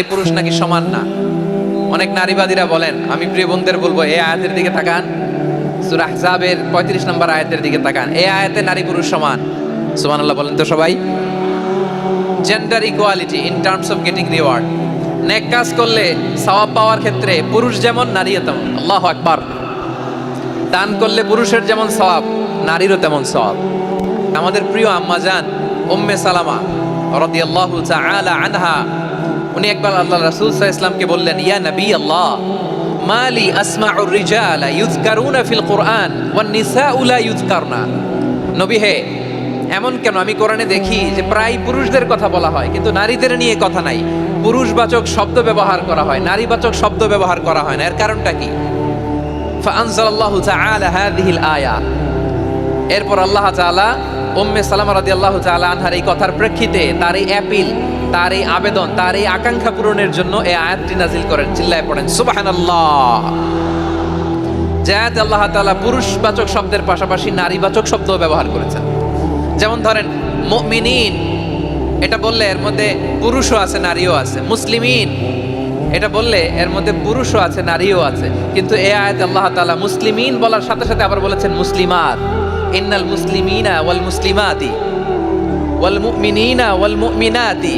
এই পুরুষ নাকি সমান না? অনেক নারীবাদীরা বলেন, আমি প্রিয় বোনদের বলব, এই আয়াতের দিকে তাকান। সূরা আহজাবের পঁয়ত্রিশ নম্বর আয়াতের দিকে তাকান। এই আয়াতে নারী পুরুষ সমান। সুবহানাল্লাহ বলেন তো সবাই। Gender equality in terms of getting reward নেক কাজ করলে সওয়াব পাওয়ার ক্ষেত্রে পুরুষ যেমন, নারীও তেমন। আল্লাহু আকবার। দান করলে পুরুষের যেমন সওয়াব, নারীরও তেমন সওয়াব। আমাদের প্রিয় আম্মা জান, উম্মে সালামা, রাদিয়াল্লাহু তাআলা আনহা উনি একবার আল্লাহ রাসূল সাল্লাল্লাহু আলাইহি ইসলামকে বললেন ইয়া নবী আল্লাহ মালি আসমাউর রিজালা ইউযকারুনা ফিল কুরআন ওয়ান নিসাউ লা ইউযকারনা নবী হে এমন কেন আমি কোরআনে দেখি যে প্রায় পুরুষদের কথা বলা হয় কিন্তু নারীদের নিয়ে কথা নাই পুরুষবাচক শব্দ ব্যবহার করা হয় নারীবাচক শব্দ ব্যবহার করা হয় না এর কারণটা কি فأنزل الله تعالى هذه الآية এরপর আল্লাহ তাআলা উম্মে সালামা রাদিয়াল্লাহু তাআলা আনহার এই কথার প্রেক্ষিতে তার এই অ্যাপিল তার এই আবেদন, তার এই আকাঙ্ক্ষা পূরণের জন্য এই আয়াতটি নাজিল করেন, চিল্লায় পড়েন। সুবহানাল্লাহ। জায়াত আল্লাহ তাআলা পুরুষবাচক শব্দের পাশাপাশি নারীবাচক শব্দও ব্যবহার করেছেন। যেমন ধরেন, মুমিনিন, এটা বললে এর মধ্যে পুরুষও আছে, নারীও আছে। মুসলিমিন, এটা বললে এর মধ্যে পুরুষও আছে, নারীও আছে। কিন্তু এ আয়াত আল্লাহ তাআলা মুসলিমিন বলার সাথে সাথে আবার বলেছেন মুসলিমাত। ইন্নাল মুসলিমিনা ওয়াল মুসলিমাতি, ওয়াল মুমিনিনা ওয়াল মুমিনাতি,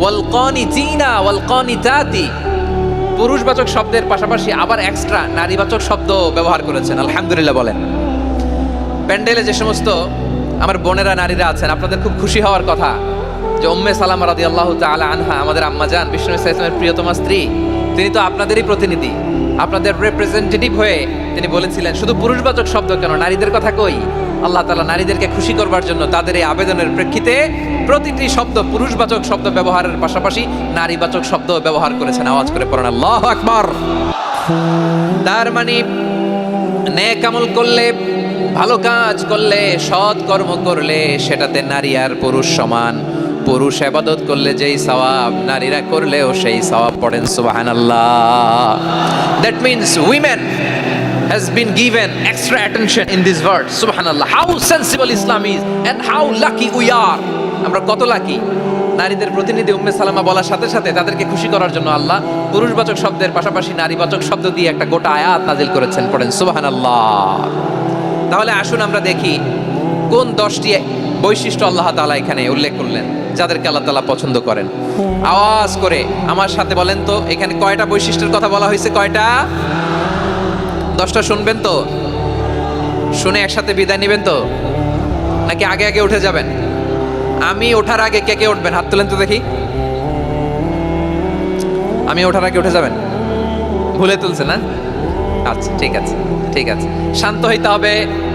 ওয়াল কানিতিনা ওয়াল কানিতাতি পুরুষবাচক শব্দের পাশাপাশি আবার এক্সট্রা নারীবাচক শব্দ ব্যবহার করেছেন, আলহামদুলিল্লাহ বলেন। প্যান্ডেলে যে সমস্ত আমার বোনেরা নারীরা আছেন, আপনাদের খুব খুশি হওয়ার কথা যে উম্মে সালামা রাদি আল্লাহ আনহা, আমাদের আম্মা জান, বিষ্ণু ইসলামের প্রিয়তমা স্ত্রী তিনি তো আপনাদেরই প্রতিনিধি। আপনাদের রিপ্রেজেন্টেটিভ হয়ে তিনি বলেছিলেন, শুধু পুরুষবাচক শব্দ কেন? নারীদের কথা কই? আল্লাহ তালা নারীদেরকে খুশি করবার জন্য তাদের এই আবেদনের প্রেক্ষিতে প্রতিটি শব্দ পুরুষবাচক শব্দ ব্যবহারের পাশাপাশি নারীবাচক শব্দ ব্যবহার করেছেন। আওয়াজ করে পড়েন, আল্লাহ আকবার! তার মানে আমল করলে, ভালো কাজ করলে, সৎ কর্ম করলে সেটাতে নারী আর পুরুষ সমান। পুরুষ আবাদত করলে যেই সওয়াব, নারীরা করলেও সেই সওয়াব পড়েন সুবহানাল্লাহ। That means women has been given extra attention in this word subhanallah how sensible islam is and how lucky we are আমরা কত লাকি নারীদের প্রতিনিধি উম্মে সালামা বলার সাথে সাথে তাদেরকে খুশি করার জন্য আল্লাহ পুরুষবাচক শব্দের পাশাপাশি নারীবাচক শব্দ দিয়ে একটা গোটা আয়াত নাজিল করেছেন, পড়েন সুবহানাল্লাহ। তাহলে আসুন আমরা দেখি কোন দশটি বৈশিষ্ট্য আল্লাহ তালা এখানে উল্লেখ করলেন যাদেরকে আল্লাহ তালা পছন্দ করেন। আওয়াজ করে আমার সাথে বলেন তো এখানে কয়টা বৈশিষ্ট্যের কথা বলা হয়েছে কয়টা? দশটা শুনবেন তো? শুনে একসাথে বিদায় নেবেন তো? নাকি আগে আগে উঠে যাবেন? আমি ওঠার আগে কে কে উঠবেন? হাত তুলেন তো দেখি। আমি ওঠার আগে উঠে যাবেন? ভুলে তুলছে না? আচ্ছা ঠিক আছে ঠিক আছে। শান্ত হইতে হবে।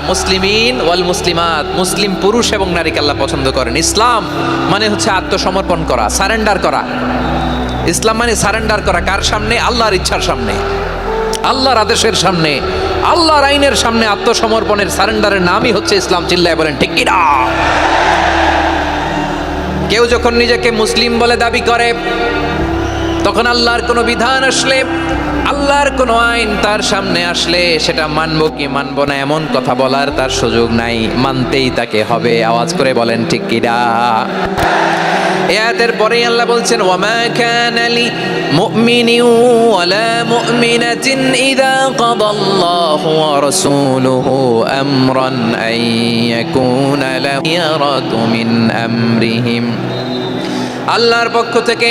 মুসলিমিন ওয়াল মুসলিমাত। মুসলিম পুরুষ এবং নারীকে আল্লাহ পছন্দ করেন। ইসলাম মানে হচ্ছে আত্মসমর্পণ করা, সারেন্ডার করা। ইসলাম মানে সারেন্ডার করা কার সামনে? আল্লাহর ইচ্ছার সামনে। আল্লাহর আদেশের সামনে। আল্লাহর আইনের সামনে আত্মসমর্পণের, সারেন্ডারের নামই হচ্ছে ইসলাম চিল্লায় বলেন, ঠিক কেউ যখন নিজেকে মুসলিম বলে দাবি করে তখন আল্লাহর কোনো বিধান আসলে, আল্লাহর কোনো আইন তার সামনে আসলে, সেটা মানব কি মানব না এমন কথা বলার তার সুযোগ নাই। মানতেই তাকে হবে, আওয়াজ করে বলেন, ঠিক কিনা এয়াতের পরেই আল্লাহ বলছেন, ওয়ামা কানা লি মুমিনিন ওয়ালা মুমিনাতিন ইযা কাদাল্লাহু ওয়া রাসূলুহু আমরান আন ইয়াকুনা লাহুম মিন আমরিহিম। আল্লাহর পক্ষ থেকে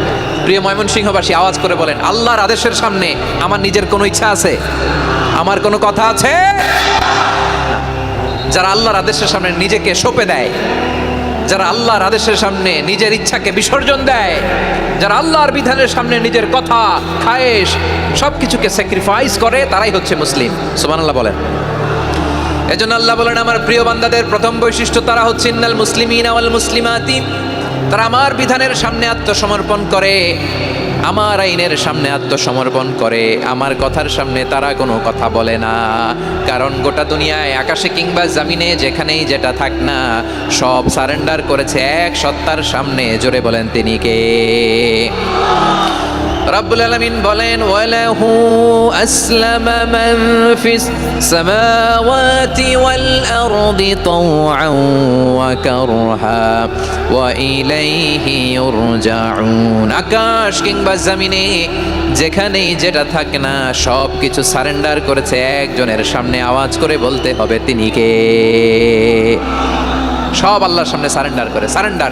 প্রিয় ময়মনসিংহবাসী, আওয়াজ করে বলেন, আল্লাহর আদেশের সামনে আমার নিজের কোনো ইচ্ছা আছে? আমার কোনো কথা আছে? যারা আল্লাহর আদেশের সামনে নিজেকে সঁপে দেয়, যারা আল্লাহর আদেশের সামনে নিজের ইচ্ছাকে বিসর্জন দেয়, যারা আল্লাহর বিধানের সামনে নিজের কথা, খায়েশ সব কিছুকে স্যাক্রিফাইস করে, তারাই হচ্ছে মুসলিম। সুবহানাল্লাহ বলেন। এজন্য আল্লাহ বলেন, আমার প্রিয় বান্দাদের প্রথম বৈশিষ্ট্য তারা হচ্ছে, ইন্নাল মুসলিমিন আওয়াল মুসলিমাতি তারা আমার বিধানের সামনে আত্মসমর্পণ করে, আমার আইনের সামনে আত্মসমর্পণ করে, আমার কথার সামনে তারা কোনো কথা বলে না। কারণ গোটা দুনিয়ায়, আকাশে কিংবা জামিনে, যেখানেই যেটা থাক না, সব সারেন্ডার করেছে এক সত্তার সামনে। জোরে বলেন তিনি কে? রব্বুল আলামিন বলেন, ওয়ালাহু আসলামা মান ফিস সামাওয়াতি ওয়াল আরদি তাওআন ওয়া কারহা ওয়া ইলাইহি ইউরজাউন। আকাশ কিংবা জমিনে যেখানেই যেটা থাকে না সব কিছু সারেন্ডার করেছে একজনের সামনে আওয়াজ করে বলতে হবে, তিনি কে? সব আল্লাহর সামনে সারেন্ডার করে, সারেন্ডার।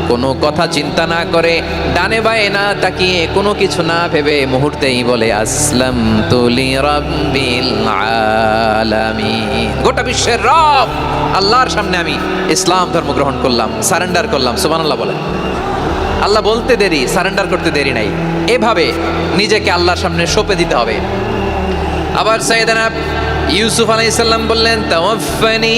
কোনো কথা চিন্তা না করে ডানে বায়ে না তাকিয়ে কোনো কিছু না ভেবে মুহূর্তেই বলে আসলাম তুলি রব্বিল আলামিন। গোটা বিশ্বের রব, আল্লাহর সামনে আমি ইসলাম ধর্ম গ্রহণ করলাম, সারেন্ডার করলাম, সুবহানাল্লাহ বলে আল্লাহ বলতে দেরি, সারেন্ডার করতে দেরি নাই। এভাবে নিজেকে আল্লাহর সামনে সঁপে দিতে হবে। আবার সাইয়েদানা ইউসুফ আলাইসাল্লাম বললেন তাওয়াফানি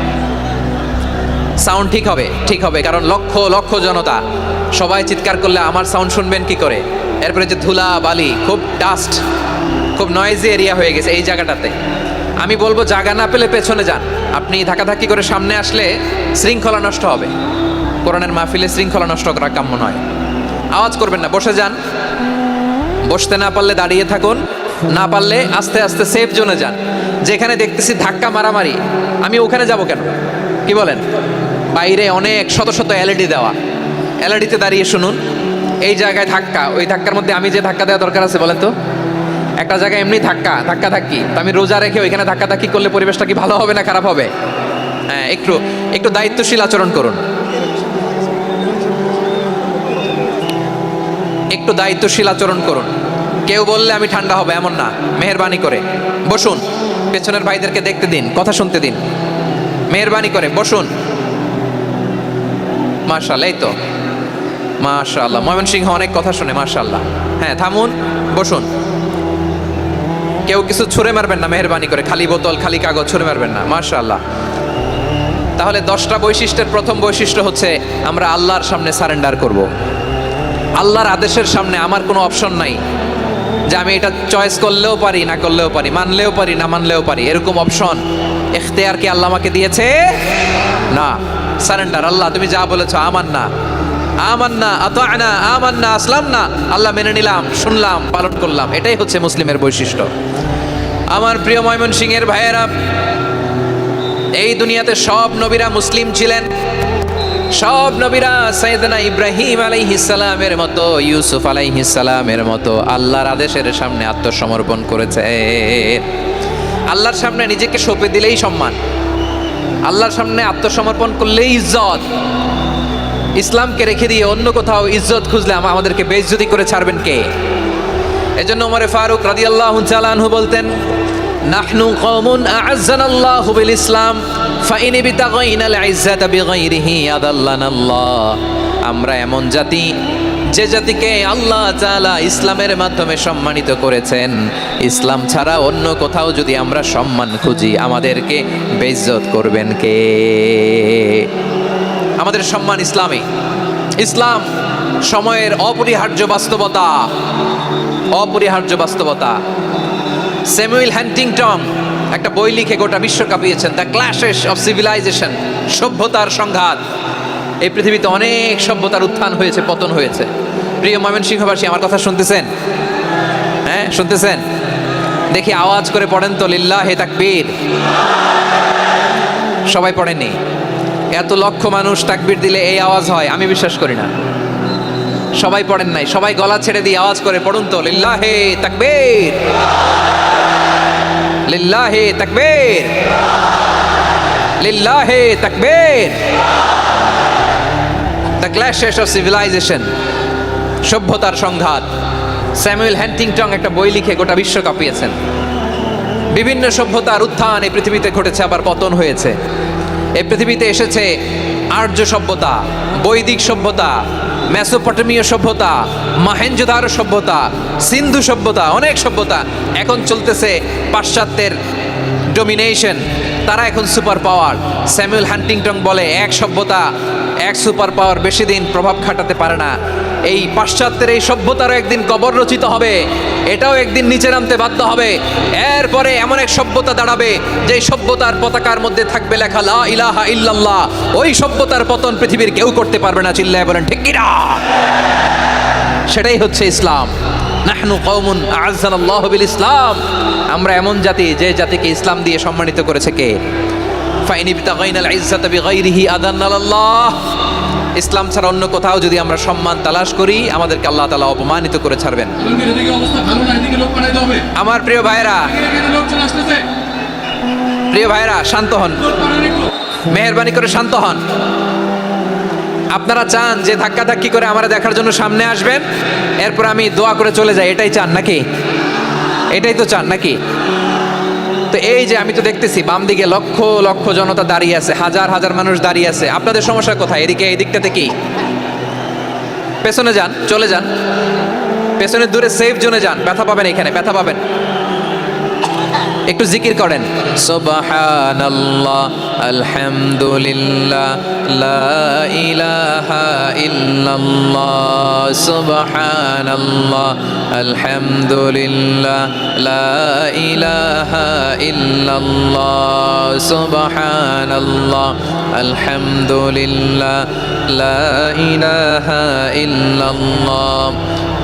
সাউন্ড ঠিক হবে ঠিক হবে, কারণ লক্ষ লক্ষ জনতা। সবাই চিৎকার করলে আমার সাউন্ড শুনবেন কি করে? এরপরে যে ধুলা, বালি, খুব ডাস্ট খুব নয়েজি এরিয়া হয়ে গেছে এই জায়গাটাতে। আমি বলব, জায়গা না পেলে পেছনে যান। আপনি ধাক্কাধাক্কি করে সামনে আসলে শৃঙ্খলা নষ্ট হবে। কোরআনের মাহফিলে শৃঙ্খলা নষ্ট করা কাম্য নয়। আওয়াজ করবেন না, বসে যান। বসতে না পারলে দাঁড়িয়ে থাকুন। না পারলে আস্তে আস্তে সেফ জোনে যান। যেখানে দেখতেছি ধাক্কা মারামারি। আমি ওখানে যাব কেন? কি বলেন? বাইরে অনেক শত শত এলইডি দেওয়া। এলইডিতে দাঁড়িয়ে শুনুন। এই জায়গায় ধাক্কা। ওই ধাক্কার মধ্যে আমি যে ধাক্কা দেওয়া দরকার আছে, বলেন তো। একটা জায়গায় এমনি ধাক্কা ধাক্কা ধাক্কি। তো আমি রোজা রেখে ওইখানে ধাক্কা ধাক্কি করলে পরিবেশটা কি ভালো হবে না খারাপ হবে? হ্যাঁ একটু একটু দায়িত্বশীল আচরণ করুন। একটু দায়িত্বশীল আচরণ করুন। কেউ বললে আমি ঠান্ডা হবে, এমন না। মেহরবানি করে। বসুন। পেছনের ভাইদেরকে দেখতে দিন, কথা শুনতে দিন। মেহরবানি করে। বসুন। মার্শাল এই তো। মাশাল্লাহ ময়মনসিংহ অনেক কথা শুনে মাশাল্লাহ হ্যাঁ থামুন, বসুন। কেউ কিছু ছুঁড়ে মারবেন না, মেহরবানি করে। খালি বোতল, খালি কাগজ, ছুঁড়ে মারবেন না মাশাল্লাহ তাহলে দশটা বৈশিষ্ট্যের প্রথম বৈশিষ্ট্য হচ্ছে, আমরা আল্লাহর সামনে সারেন্ডার করব। আল্লাহর আদেশের সামনে আমার কোনো অপশন নাই যে আমি এটা চয়েস করলেও পারি, না করলেও পারি, মানলেও পারি, না মানলেও পারি, এরকম অপশন। এখতেয়ার কি আল্লাহ আমাকে দিয়েছে? না। সারেন্ডার, আল্লাহ, তুমি যা বলেছ আমার না আমার না আতানা আমার না আসলাম না আল্লাহ মেনে নিলাম, শুনলাম, পালন করলাম। এটাই হচ্ছে মুসলিমের বৈশিষ্ট্য। আমার প্রিয় ময়মন সিং এর ভাইয়েরা, এই দুনিয়াতে সব নবীরা মুসলিম ছিলেন। সব নবীরা সাইয়েদনা ইব্রাহিম আলাইহিসসালামের মতো, ইউসুফ আলাইহিসসালামের মতো, আল্লাহর আদেশের সামনে আত্মসমর্পণ করেছে। আল্লাহর সামনে নিজেকে সঁপে দিলেই সম্মান। আল্লাহর সামনে আত্মসমর্পণ করলেই ইজ্জত। ইসলামকে রেখে দিয়ে অন্য কোথাও ইজ্জত খুঁজলে আমাদেরকে বেইজ্জতি করে ছাড়বেন কে? এজন্য ওমরে ফারুক রাদিয়াল্লাহু তাআলা আনহু বলতেন, নাহনু কওমুন আ'আজ্জানা আল্লাহু বিল ইসলাম ফাইন বিতাগাইনা আল ইজ্জাতা বিগাইরিহি আদাল্লানা আল্লাহ আমরা এমন জাতি যে জাতিকে আল্লাহ তাআলা ইসলামের মাধ্যমে সম্মানিত করেছেন, ইসলাম ছাড়া অন্য কোথাও যদি আমরা সম্মান খুঁজি, আমাদেরকে বেইজ্জত করবেন কে? আমাদের সম্মান ইসলামে। ইসলাম সময়ের অপরিহার্য বাস্তবতা। অপরিহার্য বাস্তবতা। স্যামুয়েল হ্যান্টিংটন একটা বই লিখে গোটা বিশ্ব কাঁপিয়েছেন দ্য ক্ল্যাশেস অফ সিভিলাইজেশন সভ্যতার সংঘাত। এই পৃথিবীতে অনেক সভ্যতার উত্থান হয়েছে, পতন হয়েছে। প্রিয় ময়মন ময়মনসিংহবাসী, আমার কথা শুনতেছেন? হ্যাঁ শুনতেছেন? দেখি আওয়াজ করে পড়েন তো লিল্লা হে তাকবীর। সবাই পড়েননি? এত লক্ষ মানুষ তাকবীর দিলে এই আওয়াজ হয়, আমি বিশ্বাস করি না। সবাই পড়েন নাই, সবাই গলা ছেড়ে দিয়ে আওয়াজ করে পড়ুন তো লিল্লা লিল্লাহে তাকবীর। লিল্লাহে তাকবীর। লিল্লাহে তাকবীর। ক্ল্যাশেস অফ সিভিলাইজেশন, সভ্যতার সংঘাত। স্যামুয়েল হ্যান্টিংটং একটা বই লিখে গোটা বিশ্ব কাঁপিয়েছেন। বিভিন্ন সভ্যতার উত্থান এই পৃথিবীতে ঘটেছে, আবার পতন হয়েছে। এই পৃথিবীতে এসেছে আর্য সভ্যতা, বৈদিক সভ্যতা, মেসোপটেমীয় সভ্যতা, মাহেঞ্জোদারো সভ্যতা, সিন্ধু সভ্যতা, অনেক সভ্যতা। এখন চলতেছে পাশ্চাত্যের ডোমিনেশন তারা এখন সুপার পাওয়ার। স্যামুয়েল হান্টিংটন বলে, এক সভ্যতা, এক সুপার পাওয়ার বেশি দিন প্রভাব খাটাতে পারে না। এই পাশ্চাত্যের এই সভ্যতারও একদিন কবর রচিত হবে, এটাও একদিন নিচে নামতে বাধ্য হবে। এরপরে এমন এক সভ্যতা দাঁড়াবে যে সভ্যতার পতাকার মধ্যে থাকবে লেখা, লা ইলাহা ইল্লাল্লাহ। ওই সভ্যতার পতন পৃথিবীর কেউ করতে পারবে না, চিল্লায় বলেন, ঠিক কিনা সেটাই হচ্ছে ইসলাম। নাহনু কওমুন আ'আজ্জানাল্লাহু বিল ইসলাম আমরা এমন জাতি যে জাতিকে ইসলাম দিয়ে সম্মানিত করেছে কে? ফাইনি বিতাগাইনাল ইজ্জাতা বিগাইরিহি আদান্নাল্লাহ ইসলাম ছাড়া অন্য কোথাও যদি আমরা সম্মান তালাশ করি আমাদেরকে আল্লাহ তাআলা অপমানিত করে ছাড়বেন। আমার প্রিয় ভাইরা প্রিয় ভাইরা শান্ত হন। মেহরবানি করে শান্ত হন। আপনারা চান যে ধাক্কা ধাক্কি করে আমরা দেখার জন্য সামনে আসবেন? এরপর আমি দোয়া করে চলে যাই, এটাই চান নাকি? এটাই তো চান নাকি? তো এই যে আমি তো দেখতেছি, বাম দিকে লক্ষ লক্ষ জনতা দাঁড়িয়ে আছে, হাজার হাজার মানুষ দাঁড়িয়ে আছে। আপনাদের সমস্যা কোথায়? এদিকে, এই দিকটাতে কি? পেছনে যান, চলে যান। পেছনে দূরে সেফ জোনে যান। ব্যথা পাবেন এখানে, ব্যথা পাবেন। একটু জিকির করেন। সুবহানাল্লাহ, আলহামদুলিল্লাহ, লা ইলাহা ইল্লাল্লাহ, সুবহানাল্লাহ, আলহামদুলিল্লাহ, লা ইলাহা ইল্লাল্লাহ, সুবহানাল্লাহ, আলহামদুলিল্লাহ, লা ইলাহা ইল্লাল্লাহ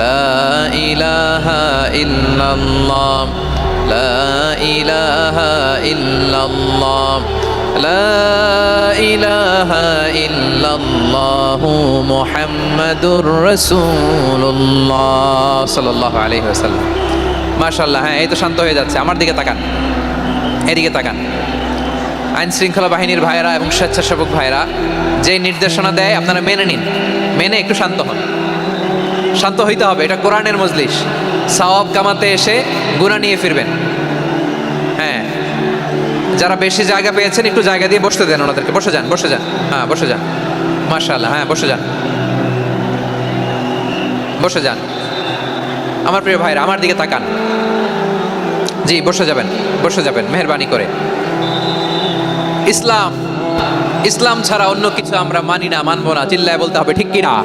লা ইলাহা ইল্লাল্লাহ, লা ইলাহা ইল্লাল্লাহ, লা ইলাহা ইল্লাল্লাহ মুহাম্মাদুর রাসূলুল্লাহ সাল্লাল্লাহু আলাইহি ওয়াসাল্লাম। মাশাআল্লাহ হ্যাঁ এই তো শান্ত হয়ে যাচ্ছে। আমার দিকে তাকান। এদিকে তাকান। আইন শৃঙ্খলা বাহিনীর ভাইরা এবং স্বেচ্ছাসেবক ভাইরা যে নির্দেশনা দেয় আপনারা মেনে নিন। মেনে একটু শান্ত হন। শান্ত হইতে হবে। এটা কোরআনের মজলিস। সাওয়াব কামাতে এসে গুণা নিয়ে ফিরবেন। হ্যাঁ। যারা বেশি জায়গা পেয়েছেন, একটু জায়গা দিয়ে বসতে দেন ওনাদেরকে। বসে যান বসে যান। হ্যাঁ বসে যান। মাশাআল্লাহ হ্যাঁ বসে যান। বসে যান। আমার প্রিয় ভাইরা, আমার দিকে তাকান। জি, বসে যাবেন বসে যাবেন, মেহরবানি করে। ইসলাম ইসলাম ছাড়া অন্য কিছু আমরা মানি না, মানবো না, চিল্লায় বলতে হবে, ঠিক কিনা?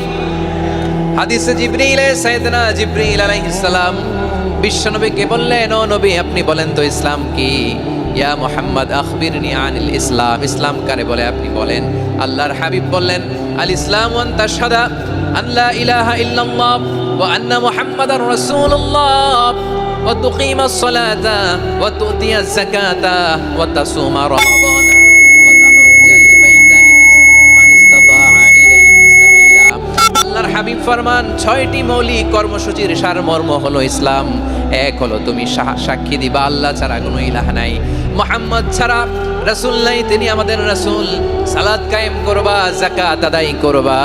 হাদিসে জিব্রিল সাইদনা জিব্রিল আলাইহিসসালাম বিশ্বনবীকে বললেন, ও নবী, আপনি বলেন তো ইসলাম কি? ইয়া মোহাম্মদ আখবির আনিল ইসলাম। ইসলাম কারে বলে? আপনি বলেন। আল্লাহর হাবিব বললেন, আল ইসলাম তাসাদা আল্লাহ ইলাহা ইল্লাল্লাহ ওয়া আন্না মুহাম্মাদার রাসূলুল্লাহ। ওয়া তুকিমাস সালাতা ওয়া তুতিয়াজ যাকাতা ওয়া তাসুমা রমাদান। আল্লাহর হাবিব ফরমান, ছয়টি মৌলিক কর্মসূচির সারমর্ম হলো ইসলাম। এক হলো তুমি সাক্ষী দিবা, আল্লাহ ছাড়া কোনো ইলাহ নাই। মোহাম্মদ ছাড়া রাসূল নাই, তিনি আমাদের রাসূল। সালাত কায়েম করবা, যাকাত আদায় করবা।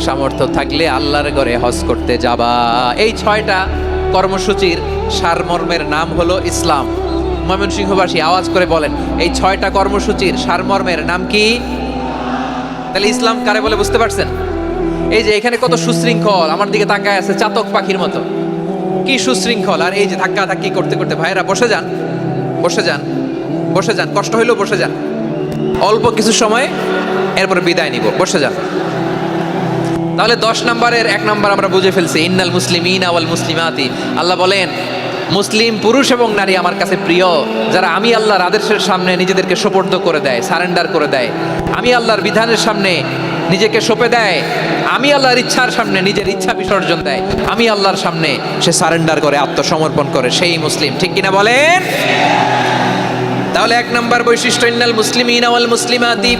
সামর্থ্য থাকলে আল্লাহর ঘরে হজ করতে যাবা। এই ছয়টা কর্মসূচির সারমর্মের নাম হলো ইসলাম। ময়মনসিংহবাসী, আওয়াজ করে বলেন, এই ছয়টা কর্মসূচির সারমর্মের নাম কি? তাহলে ইসলাম কারে বলে বুঝতে পারছেন? এই যে এখানে কত সুশৃঙ্খল, আমার দিকে তাকায় আছে চাতক পাখির মতো। কি সুশৃঙ্খল, আর এই যে ধাক্কা ধাক্কি করতে করতে ভাইরা বসে যান বসে যান বসে যান, কষ্ট হইলেও বসে যান। অল্প কিছু সময়, এরপরে বিদায় নিব, বসে যান। তাহলে দশ নম্বরের এক নম্বর আমরা বুঝে ফেলছি, ইন্নাল মুসলিমিন আওয়াল মুসলিমাতি। আল্লাহ বলেন, মুসলিম, পুরুষ এবং নারী আমার কাছে প্রিয়, যারা আমি আল্লাহর আদেশের সামনে নিজেদেরকে সোপর্দ করে দেয়, সারেন্ডার করে দেয়। আমি আল্লাহর বিধানের সামনে নিজেকে সঁপে দেয় আমি আল্লাহর ইচ্ছার সামনে, নিজের ইচ্ছা বিসর্জন দেয়। আমি আল্লাহর সামনে সে সারেন্ডার করে, আত্মসমর্পণ করে, সেই মুসলিম। ঠিক কিনা বলেন? তাহলে এক নম্বর বৈশিষ্ট্য, ইন্নাল মুসলিমিন আওয়াল মুসলিমাতি।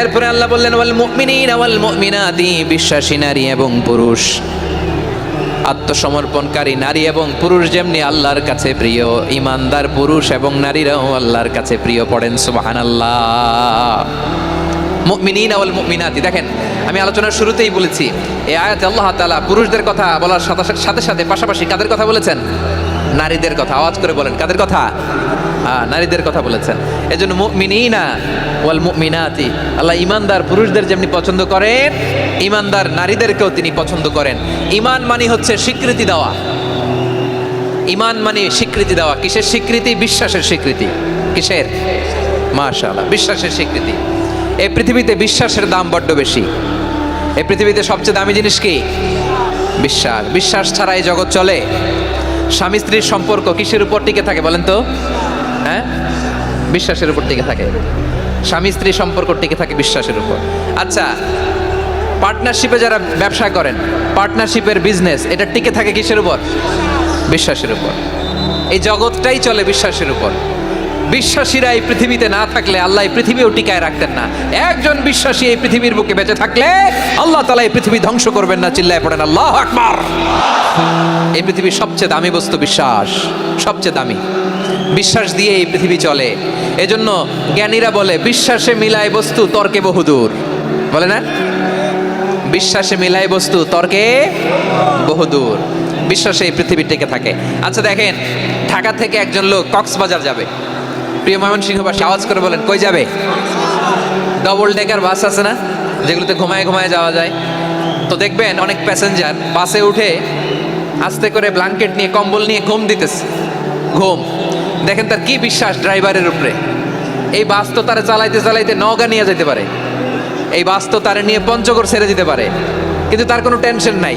এরপরে আল্লাহ বললেন, ওয়াল মুমিনিন ওয়াল মুমিনাতি। বিশ্বাসী নারী এবং পুরুষ। আত্মসমর্পণকারী নারী এবং পুরুষ যেমনি আল্লাহর কাছে প্রিয়, ইমানদার পুরুষ এবং নারীরাও আল্লাহর কাছে প্রিয়, পড়েন সুবহানাল্লাহ। মুমিনিন ওয়াল মুমিনাতি। দেখেন, আমি আলোচনার শুরুতেই বলেছি, এই আয়াতে আল্লাহ তালা পুরুষদের কথা বলার সাথে সাথে পাশাপাশি কাদের কথা বলেছেন? নারীদের কথা, আওয়াজ করে বলেন, কাদের কথা? নারীদের কথা বলেছেন। এজন্য মুমিনিনা ওয়াল মুমিনাতি। আল্লাহ ইমানদার পুরুষদের যেমনি পছন্দ করেন, ইমানদার নারীদেরকেও তিনি পছন্দ করেন। ইমান মানে হচ্ছে স্বীকৃতি দেওয়া। ইমান মানে স্বীকৃতি দেওয়া। কিসের স্বীকৃতি? বিশ্বাসের স্বীকৃতি। কিসের? মাশাআল্লাহ, বিশ্বাসের স্বীকৃতি। এই পৃথিবীতে বিশ্বাসের দাম বড্ড বেশি। এই পৃথিবীতে সবচেয়ে দামি জিনিস কি? বিশ্বাস। বিশ্বাস ছাড়া এই জগৎ চলে? স্বামী স্ত্রীর সম্পর্ক কিসের উপর টিকে থাকে বলেন তো? হ্যাঁ? বিশ্বাসের উপর টিকে থাকে। স্বামী স্ত্রী সম্পর্ক টিকে থাকে বিশ্বাসের উপর। আচ্ছা পার্টনারশিপে যারা ব্যবসা করেন পার্টনারশিপের বিজনেস এটা টিকে থাকে কিসের উপর? বিশ্বাসের উপর। এই জগৎটাই চলে বিশ্বাসের উপর। বিশ্বাসীরা এই পৃথিবীতে না থাকলে আল্লাহ এই পৃথিবীও টিকায় রাখতেন না। একজন বিশ্বাসী এই পৃথিবীর বুকে বেঁচে থাকলে আল্লাহ তালা এই পৃথিবী ধ্বংস করবেন না, চিল্লায় পড়েন, আল্লাহ আকবার! এই পৃথিবীর সবচেয়ে দামি বস্তু বিশ্বাস, সবচেয়ে দামি। বিশ্বাস দিয়ে এই পৃথিবী চলে। এজন্য জ্ঞানীরা বলে, বিশ্বাসে মিলায় বস্তু, তর্কে বহুদূর। বলে না? বিশ্বাসে মিলায় বস্তু, তর্কে বহুদূর। বিশ্বাসে এই পৃথিবী টিকে থাকে। আচ্ছা দেখেন, ঢাকা থেকে একজন লোক কক্সবাজার যাবে। প্রিয় ময়মনসিংহবাসী, আওয়াজ করে বলেন, কই যাবে? ডবল ডেকার বাস আছে না? যেগুলোতে ঘুমায় ঘুমায় যাওয়া যায়। তো দেখবেন অনেক প্যাসেঞ্জার বাসে উঠে আস্তে করে ব্ল্যাঙ্কেট নিয়ে, কম্বল নিয়ে ঘুম দিতেছে। ঘুম। দেখেন তার কি বিশ্বাস ড্রাইভারের উপরে। এই বাস তো তারা চালাইতে চালাইতে নওগা নিয়ে যেতে পারে। এই বাস তো তারা নিয়ে পঞ্চগড় ছেড়ে দিতে পারে। কিন্তু তার কোনো টেনশন নাই।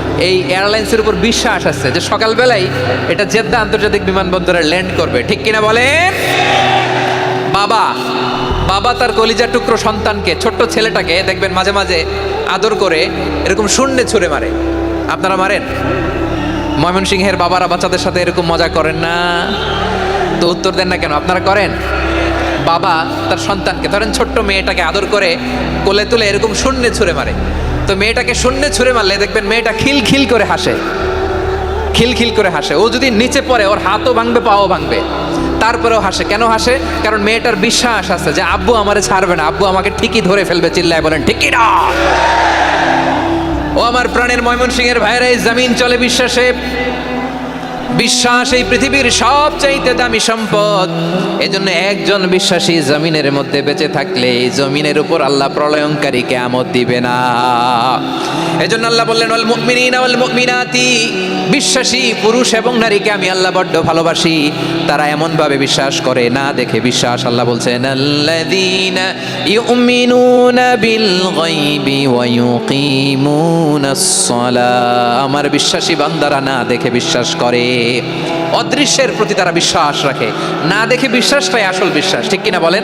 এই এয়ারলাইন্সের উপর বিশ্বাস আছে যে সকালবেলায় এটা জেদ্দা আন্তর্জাতিক বিমানবন্দরে ল্যান্ড করবে। ঠিক কিনা বলেন? বাবা বাবা তার কলিজার টুকরো সন্তানকে, ছোট্ট ছেলেটাকে, দেখবেন মাঝে মাঝে আদর করে এরকম শূন্যে ছুঁড়ে মারে। আপনারা মারেন? ময়মনসিংহের বাবারা বাচ্চাদের সাথে এরকম মজা করেন না? তো উত্তর দেন না কেন? আপনারা করেন? বাবা তার সন্তানকে, ধরেন ছোট্ট মেয়েটাকে আদর করে কোলে তুলে এরকম শূন্যে ছুঁড়ে মারে। তো মেয়েটাকে শূন্যে ছুঁড়ে মারলে দেখবেন মেয়েটা খিল খিল করে হাসে। খিলখিল করে হাসে। ও যদি নিচে পড়ে, ওর হাতও ভাঙবে, পাও ভাঙবে। তারপরেও হাসে। কেন হাসে? কারণ মেয়েটার বিশ্বাস আছে যে, আব্বু আমারে ছাড়বে না। আব্বু আমাকে ঠিকই ধরে ফেলবে, চিল্লায় বলেন, ঠিকই না। ও আমার প্রাণের ময়মনসিংহের ভাইরা এই জমিন চলে বিশ্বাসে। বিশ্বাস এই পৃথিবীর সবচাইতে দামি সম্পদ। এজন্য একজন বিশ্বাসী জমিনের মধ্যে বেঁচে থাকলে এই জমিনের উপর আল্লাহ প্রলয়ঙ্কারী কেয়ামত দিবে না। এজন্য আল্লাহ বললেন, ওয়াল মুমিনিনা ওয়াল মুমিনাতি, বিশ্বাসী পুরুষ এবং নারীকে আমি আল্লাহ বড্ড ভালোবাসি। তারা এমন ভাবে বিশ্বাস করে, না দেখে বিশ্বাস। আল্লাহ বলছেন, আল্লাযীনা ইউমিনুনা বিল গায়বি ওয়া ইউকিমুনাস সালাহ আমার বিশ্বাসী বান্দারা না দেখে বিশ্বাস করে। অদৃশ্যের প্রতি তারা বিশ্বাস রাখে। না দেখে বিশ্বাসটাই আসল বিশ্বাস। ঠিক কিনা বলেন?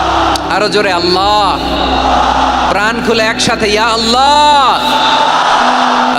আরও জোরে আল্লাহ। প্রাণ খুলে একসাথে ইয়া আল্লাহ!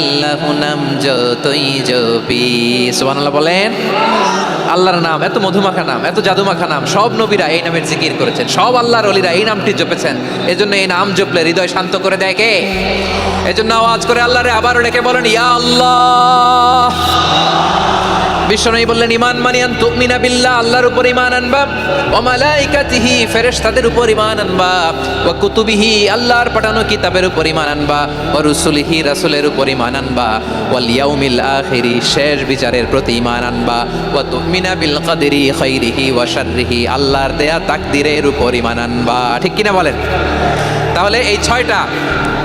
আল্লাহ নাম যতই জপি, সুবহানাল্লাহ বলেন। আল্লাহর নাম, এত মধুমাখা নাম, এত জাদুমাখা নাম, সব নবীরা এই নামের জিকির করেছেন। সব আল্লাহর অলিরা এই নামটি জপেছেন। এজন্য এই নাম জপলে হৃদয় শান্ত করে দেয় কে? এজন্য আওয়াজ করে আল্লাহরে আবারও ডেকে বলেন, ইয়া আল্লাহ! বিশ্বনবী বললেন ইমান মানিয়ান তুমিনা বিল্লাহ, আল্লাহর উপর ইমান আনবা। ও মালাইকাতিহি ফেরেশতাদের উপর ইমান আনবা। ও কুতুবিহি, আল্লাহর পাঠানো কিতাবের উপর ইমান আনবা। ও রুসুলিহি, রাসূলের উপর ইমান আনবা। ওয়াল ইয়াউমিল আখিরি, শেষ বিচারের প্রতি ইমান আনবা। ও তুমিনা বিল কদরি খাইরিহি ওয়া শাররিহি, আল্লাহর দেয়া তাকদিরের উপর ইমান আনবা। ঠিক কিনা বলেন? তাহলে এই ছয়টা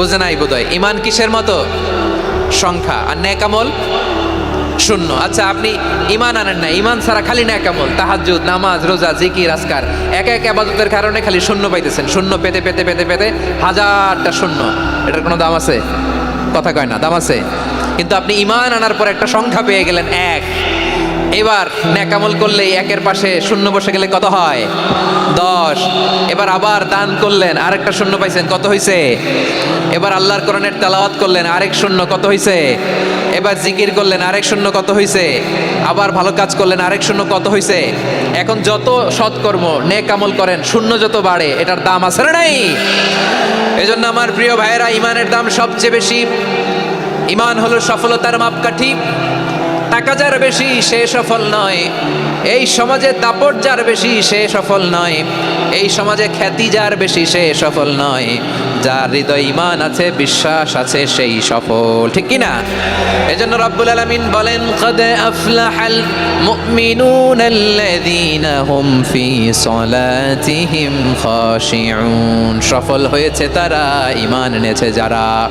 বুঝে নাই বোধহয়। ইমান কিসের মতো? সংখ্যা। আর ন্যাকামল? শূন্য। আচ্ছা আপনি ইমান আনেন না। ইমান ছাড়া খালি ন্যাকামল। তাহাজ্জুদ, নামাজ, রোজা, জিকির, আজকার। এক এক আবাদতের কারণে খালি শূন্য পাইতেছেন। শূন্য পেতে পেতে পেতে পেতে হাজারটা শূন্য। এটার কোনো দাম আছে? কথা কয় না, দাম আছে। কিন্তু আপনি ইমান আনার পর একটা সংখ্যা পেয়ে গেলেন এক। এবার ন্যাকামল করলে একের পাশে শূন্য বসে গেলে কত হয়? দশ। এবার আবার দান করলেন, আরেকটা শূন্য পাইছেন, কত হয়েছে এবার আল্লাহর কোরআনের তেলাওয়াত করলেন, আরেক শূন্য, কত হয়েছে এবার জিকির করলেন, আরেক শূন্য, কত হয়েছে আবার ভালো কাজ করলেন, আরেক শূন্য, কত হয়েছে এখন যত সৎকর্ম নেক আমল করেন, শূন্য যত বাড়ে, এটার দাম আছে না নাই? এজন্য আমার প্রিয় ভাইয়েরা, ইমানের দাম সবচেয়ে বেশি। ইমান হলো সফলতার মাপকাঠি। টাকা যার বেশি, সে সফল নয়। এই সমাজে দাপট যার বেশি, সে সফল নয়। এই সমাজে খ্যাতি যার বেশি, সে সফল নয়। যার হৃদয় ইমান আছে, বিশ্বাস আছে, সেই সফল। ঠিক কি না এজন্য রব্বুল আলামিন বলেন, কদ আফলাহাল মুমিনুন হুম ফি সলাতিহিম খাশিউন। সফল হয়েছে তারা ইমান এনেছে যারা।